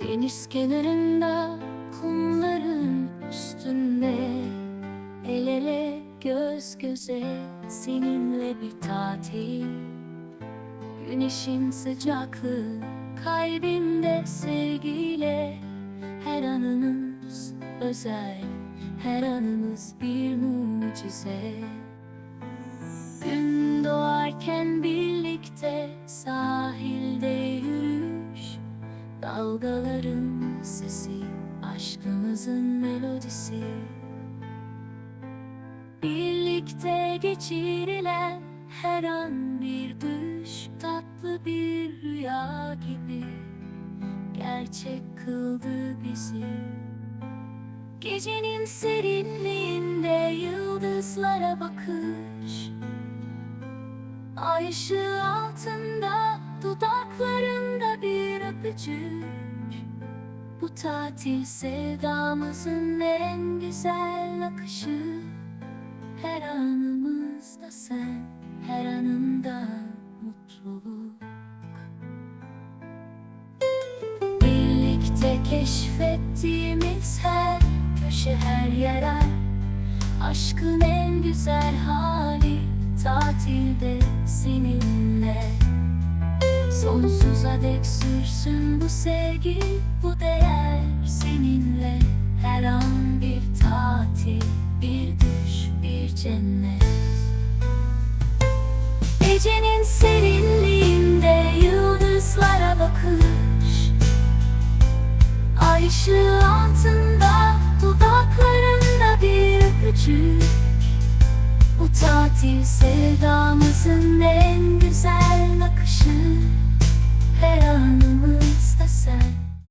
Deniz kenarında kumların üstünde. El ele göz göze seninle bir tatil. Güneşin sıcaklığı kalbimde sevgiyle. Her anımız özel, her anımız bir mucize. Gün doğarken birlikte yürüyüş Dalgaların sesi, aşkımızın melodisi. Birlikte geçirilen her an bir düş Tatlı bir rüya gibi. Gerçek kıldı bizi. Gecenin serinliğinde yıldızlara bakış. Ay ışığı altında tatil sevdamızın en güzel akışı. Her anımızda sen, her anında mutluluk. Birlikte keşfettiğimiz her köşe her yer Aşkın en güzel hali tatilde seninle. Sonsuza dek sürsün bu sevgi, bu değer serinliğinde yıldızlara bakış. Ay ışığı altında dudaklarında bir öpücük. Bu tatil sevdamızın